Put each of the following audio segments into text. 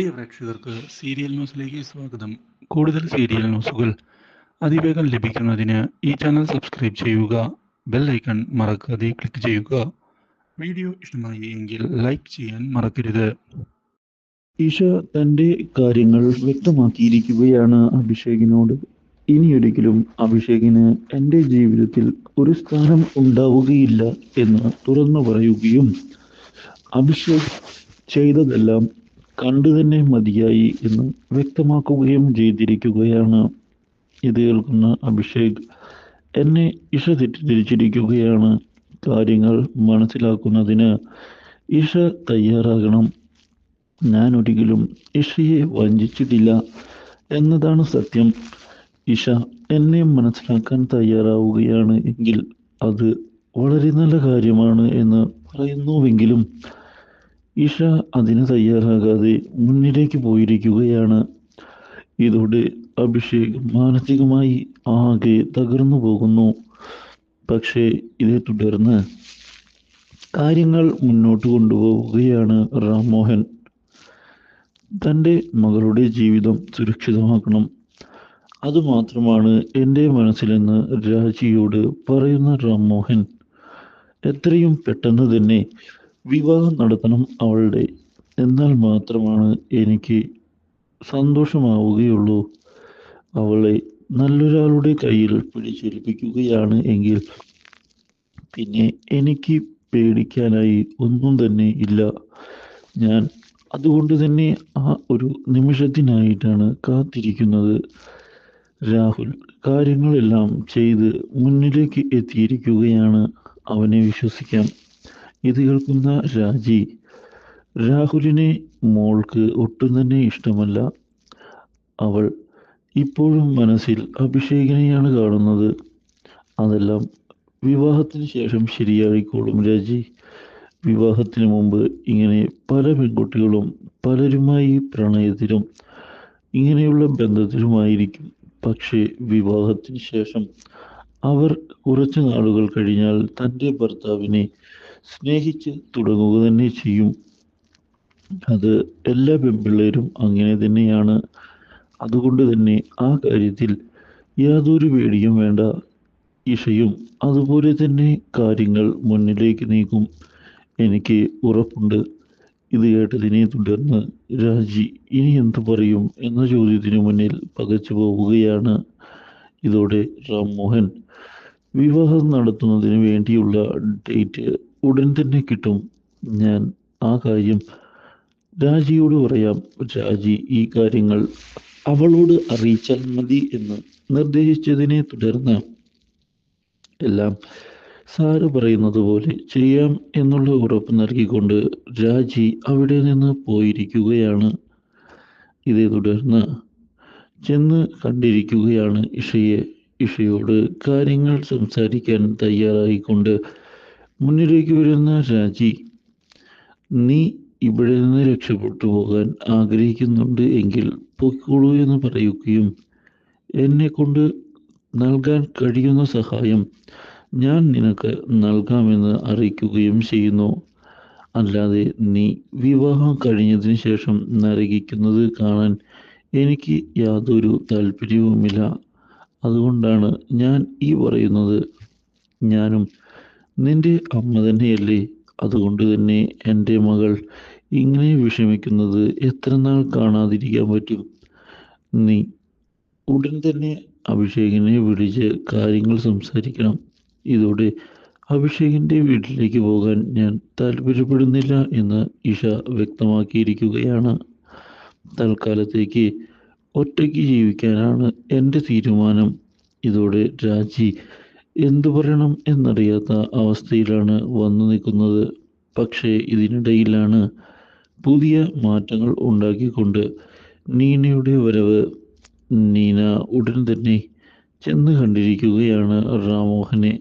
പ്രിയ പ്രേക്ഷകർക്ക് സീരിയൽ ന്യൂസിലേക്ക് സ്വാഗതം. കൂടുതൽ സീരിയൽ ന്യൂസുകൾ അതിവേഗം ലഭിക്കുന്നതിന് ഈ ചാനൽ സബ്സ്ക്രൈബ് ചെയ്യുക ബെൽ ഐക്കൺ മറക്കാതെ ക്ലിക്ക് ചെയ്യുക. വീഡിയോ ഇഷ്ടമായി എങ്കിൽ ലൈക്ക് ചെയ്യാൻ മറക്കരുത്. ഈശ തന്റെ കാര്യങ്ങൾ വ്യക്തമാക്കിയിരിക്കുകയാണ് അഭിഷേകിനോട്. ഇനിയൊരിക്കലും അഭിഷേകിന് എന്റെ ജീവിതത്തിൽ ഒരു സ്ഥാനം ഉണ്ടാവുകയില്ല എന്ന് തുറന്നു പറയുകയും അഭിഷേക് ചെയ്തതെല്ലാം കണ്ടു തന്നെ മതിയായി എന്ന് വ്യക്തമാക്കുകയും ചെയ്തിരിക്കുകയാണ്. ഇത് കേൾക്കുന്ന അഭിഷേക് എന്നെ ഇഷ തെറ്റിദ്ധരിച്ചിരിക്കുകയാണ്. കാര്യങ്ങൾ മനസ്സിലാക്കുന്നതിന് ഇഷ തയ്യാറാകണം. ഞാൻ ഒരിക്കലും ഇഷയെ വഞ്ചിച്ചിട്ടില്ല എന്നതാണ് സത്യം. ഇഷ എന്നെ മനസ്സിലാക്കാൻ തയ്യാറാവുകയാണ് എങ്കിൽ അത് വളരെ നല്ല കാര്യമാണ് എന്ന് പറയുന്നുവെങ്കിലും ഇഷ അതിന് തയ്യാറാകാതെ മുന്നിലേക്ക് പോയിരിക്കുകയാണ്. ഇതോടെ അഭിഷേക് മാനസികമായി ആകെ തകർന്നു പോകുന്നു. പക്ഷേ ഇതേ തുടർന്ന് കാര്യങ്ങൾ മുന്നോട്ട് കൊണ്ടുപോവുകയാണ് റാംമോഹൻ. തന്റെ മകളുടെ ജീവിതം സുരക്ഷിതമാക്കണം. അതുമാത്രമാണ് എന്റെ മനസ്സിലെന്ന് രാജിയോട് പറയുന്ന റാംമോഹൻ. എത്രയും പെട്ടെന്ന് തന്നെ വിവാഹം നടത്തണം അവളുടെ. എന്നാൽ മാത്രമാണ് എനിക്ക് സന്തോഷമാവുകയുള്ളൂ. അവളെ നല്ലൊരാളുടെ കയ്യിൽ പിടിച്ചേൽപ്പിക്കുകയാണ് എങ്കിൽ പിന്നെ എനിക്ക് പേടിക്കാനായി ഒന്നും തന്നെ ഇല്ല. ഞാൻ അതുകൊണ്ട് തന്നെ ആ ഒരു നിമിഷത്തിനായിട്ടാണ് കാത്തിരിക്കുന്നത്. രാഹുൽ കാര്യങ്ങളെല്ലാം ചെയ്ത് മുന്നിലേക്ക് എത്തിയിരിക്കുകയാണ്. അവനെ വിശ്വസിക്കാം. ഇത് കേൾക്കുന്ന രാജി. രാഹുലിനെ മോൾക്ക് ഒട്ടും തന്നെ ഇഷ്ടമല്ല. അവൾ ഇപ്പോഴും മനസ്സിൽ അഭിഷേകിനെയാണ് കാണുന്നത്. അതെല്ലാം വിവാഹത്തിന് ശേഷം ശരിയായിക്കോളും രാജി. വിവാഹത്തിന് മുമ്പ് ഇങ്ങനെ പല പെൺകുട്ടികളും പലരുമായി പ്രണയത്തിലും ഇങ്ങനെയുള്ള ബന്ധത്തിലുമായിരിക്കും. പക്ഷേ വിവാഹത്തിന് ശേഷം അവർ കുറച്ച് നാളുകൾ കഴിഞ്ഞാൽ തന്റെ ഭർത്താവിനെ സ്നേഹിച്ച് തുടങ്ങുക തന്നെ ചെയ്യും. അത് എല്ലാ പെൺപിള്ളേരും അങ്ങനെ തന്നെയാണ്. അതുകൊണ്ട് തന്നെ ആ കാര്യത്തിൽ യാതൊരു പേടിയും വേണ്ട ഇഷയും അതുപോലെ തന്നെ കാര്യങ്ങൾ മുന്നിലേക്ക് നീക്കും. എനിക്ക് ഉറപ്പുണ്ട്. ഇത് കേട്ടതിനെ തുടർന്ന് രാജി ഇനി എന്തു പറയും എന്ന ചോദ്യത്തിന് മുന്നിൽ പകച്ചു പോവുകയാണ്. ഇതോടെ റാം മോഹൻ വിവാഹം നടത്തുന്നതിന് വേണ്ടിയുള്ള ഡേറ്റ് ഉടൻ തന്നെ കിട്ടും. ഞാൻ ആ കാര്യം രാജിയോട് പറയാം. രാജി ഈ കാര്യങ്ങൾ അവളോട് അറിയിച്ചാൽ മതി എന്ന് നിർദ്ദേശിച്ചതിനെ തുടർന്ന് എല്ലാം സാറ് പറയുന്നത് പോലെ ചെയ്യാം എന്നുള്ള ഉറപ്പ് നൽകിക്കൊണ്ട് രാജി അവിടെ നിന്ന് പോയിരിക്കുകയാണ്. ഇതേ തുടർന്ന് ചെന്ന് കണ്ടിരിക്കുകയാണ് ഇഷയെ. ഇഷയോട് കാര്യങ്ങൾ സംസാരിക്കാൻ തയ്യാറായിക്കൊണ്ട് മുന്നിലേക്ക് വരുന്ന രാജി നീ ഇവിടെ നിന്ന് രക്ഷപ്പെട്ടു പോകാൻ ആഗ്രഹിക്കുന്നുണ്ട് എങ്കിൽ പൊയ്ക്കോളൂ എന്ന് പറയുകയും എന്നെ കൊണ്ട് നൽകാൻ കഴിയുന്ന സഹായം ഞാൻ നിനക്ക് നൽകാമെന്ന് അറിയിക്കുകയും ചെയ്യുന്നു. അല്ലാതെ നീ വിവാഹം കഴിഞ്ഞതിന് ശേഷം നരകിക്കുന്നത് കാണാൻ എനിക്ക് യാതൊരു താല്പര്യവുമില്ല. അതുകൊണ്ടാണ് ഞാൻ ഈ പറയുന്നത്. ഞാനും നിന്റെ അമ്മ തന്നെയല്ലേ? അതുകൊണ്ട് തന്നെ എന്റെ മകൾ ഇങ്ങനെ വിഷമിക്കുന്നത് എത്ര നാൾ കാണാതിരിക്കാൻ പറ്റും? നീ ഉടൻ തന്നെ അഭിഷേകിനെ വിളിച്ച് കാര്യങ്ങൾ സംസാരിക്കണം. ഇതോടെ അഭിഷേകിന്റെ വീട്ടിലേക്ക് പോകാൻ ഞാൻ താല്പര്യപ്പെടുന്നില്ല എന്ന് ഇഷ വ്യക്തമാക്കിയിരിക്കുകയാണ്. തൽക്കാലത്തേക്ക് ഒറ്റയ്ക്ക് ജീവിക്കാനാണ് എന്റെ തീരുമാനം. ഇതോടെ രാജി എന്തു പറയണം എന്നറിയാത്ത അവസ്ഥയിലാണ് വന്നു നിൽക്കുന്നത്. പക്ഷേ ഇതിനിടയിലാണ് പുതിയ മാറ്റങ്ങൾ ഉണ്ടാക്കിക്കൊണ്ട് നീനയുടെ വരവ്. നീന ഉടൻ തന്നെ ചെന്ന് കണ്ടിരിക്കുകയാണ് റാമോഹനെ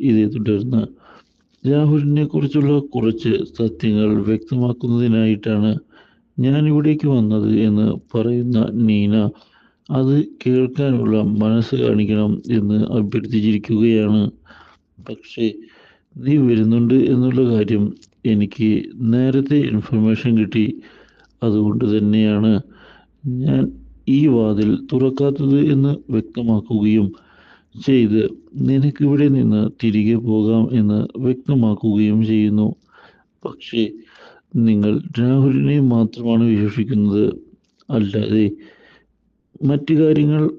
ഇതേ തുടർന്ന് രാഹുലിനെ കുറിച്ചുള്ള കുറച്ച് സത്യങ്ങൾ വ്യക്തമാക്കുന്നതിനായിട്ടാണ് ഞാൻ ഇവിടേക്ക് വന്നത് എന്ന് പറയുന്ന നീന അത് കേൾക്കാനുള്ള മനസ്സ് കാണിക്കണം എന്ന് അഭ്യർത്ഥിച്ചിരിക്കുകയാണ്. പക്ഷേ നീ വരുന്നുണ്ട് എന്നുള്ള കാര്യം എനിക്ക് നേരത്തെ ഇൻഫർമേഷൻ കിട്ടി. അതുകൊണ്ട് തന്നെയാണ് ഞാൻ ഈ വാതിൽ തുറക്കാത്തത് എന്ന് വ്യക്തമാക്കുകയും ചെയ്ത് നിനക്കിവിടെ നിന്ന് തിരികെ പോകാം എന്ന് വ്യക്തമാക്കുകയും ചെയ്യുന്നു. പക്ഷേ നിങ്ങൾ രാഹുലിനെ മാത്രമാണ് വിശ്വസിക്കുന്നത് അല്ലാതെ മറ്റു കാര്യങ്ങൾ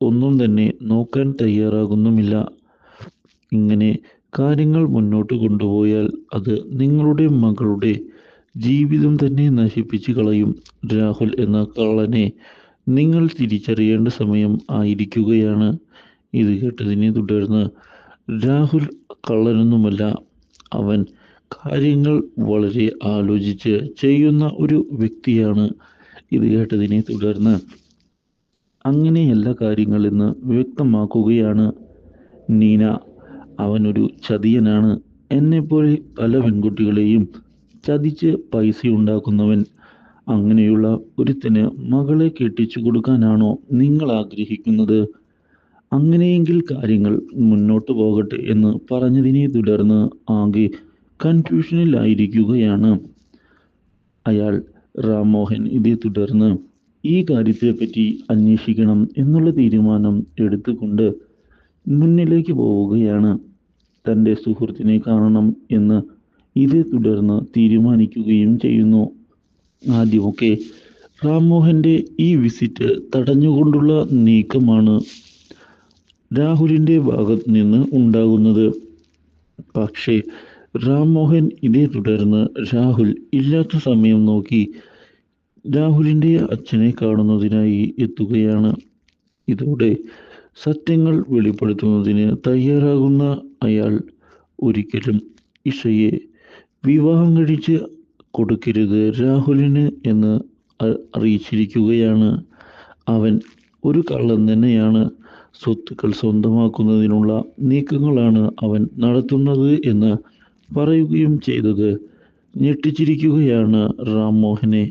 ഒന്നും തന്നെ നോക്കാൻ തയ്യാറാകുന്നുമില്ല. ഇങ്ങനെ കാര്യങ്ങൾ മുന്നോട്ട് കൊണ്ടുപോയാൽ അത് നിങ്ങളുടെ മകളുടെ ജീവിതം തന്നെ നശിപ്പിച്ച് കളയും. രാഹുൽ എന്ന കള്ളനെ നിങ്ങൾ തിരിച്ചറിയേണ്ട സമയം ആയിരിക്കുകയാണ്. ഇത് കേട്ടതിനെ തുടർന്ന് രാഹുൽ കള്ളനൊന്നുമല്ല അവൻ കാര്യങ്ങൾ വളരെ ആലോചിച്ച് ചെയ്യുന്ന ഒരു വ്യക്തിയാണ്. ഇത് കേട്ടതിനെ തുടർന്ന് അങ്ങനെയല്ല കാര്യങ്ങളെന്ന് വ്യക്തമാക്കുകയാണ് നീന. അവനൊരു ചതിയനാണ്. എന്നെപ്പോലെ പല പെൺകുട്ടികളെയും ചതിച്ച് പൈസ ഉണ്ടാക്കുന്നവൻ അങ്ങനെയുള്ള ഒരുത്തിന് മകളെ കെട്ടിച്ചു കൊടുക്കാനാണോ നിങ്ങൾ ആഗ്രഹിക്കുന്നത്? അങ്ങനെയെങ്കിൽ കാര്യങ്ങൾ മുന്നോട്ട് പോകട്ടെ എന്ന് പറഞ്ഞതിനെ തുടർന്ന് ആകെ കൺഫ്യൂഷനിലായിരിക്കുകയാണ് അയാൾ റാം മോഹൻ ഇതേ തുടർന്ന് ഈ കാര്യത്തെപ്പറ്റി അന്വേഷിക്കണം എന്നുള്ള തീരുമാനം എടുത്തുകൊണ്ട് മുന്നിലേക്ക് പോവുകയാണ് തന്റെ സുഹൃത്തിനെ കാണണം എന്ന് ഇതേ തുടർന്ന് തീരുമാനിക്കുകയും ചെയ്യുന്നു. ആദ്യമൊക്കെ റാംമോഹന്റെ ഈ വിസിറ്റ് തടഞ്ഞുകൊണ്ടുള്ള നീക്കമാണ് രാഹുലിന്റെ ഭാഗത്ത് നിന്ന് ഉണ്ടാകുന്നത്. പക്ഷേ റാംമോഹൻ ഇതേ തുടർന്ന് രാഹുൽ ഇല്ലാത്ത സമയം നോക്കി രാഹുലിന്റെ അച്ഛനെ കാണുന്നതിനായി എത്തുകയാണ്. ഇതോടെ സത്യങ്ങൾ വെളിപ്പെടുത്തുന്നതിന് തയ്യാറാകുന്ന അയാൾ ഒരിക്കലും ഇഷയെ വിവാഹം കഴിച്ച് കൊടുക്കരുത് രാഹുലിന് എന്ന് അറിയിച്ചിരിക്കുകയാണ്. അവൻ ഒരു കള്ളൻ തന്നെയാണ്. സ്വത്തുക്കൾ സ്വന്തമാക്കുന്നതിനുള്ള നീക്കങ്ങളാണ് അവൻ നടത്തുന്നത് എന്ന് പറയുകയും ചെയ്തത്. ഞെട്ടിച്ചിരിക്കുകയാണ് റാം മോഹനെ.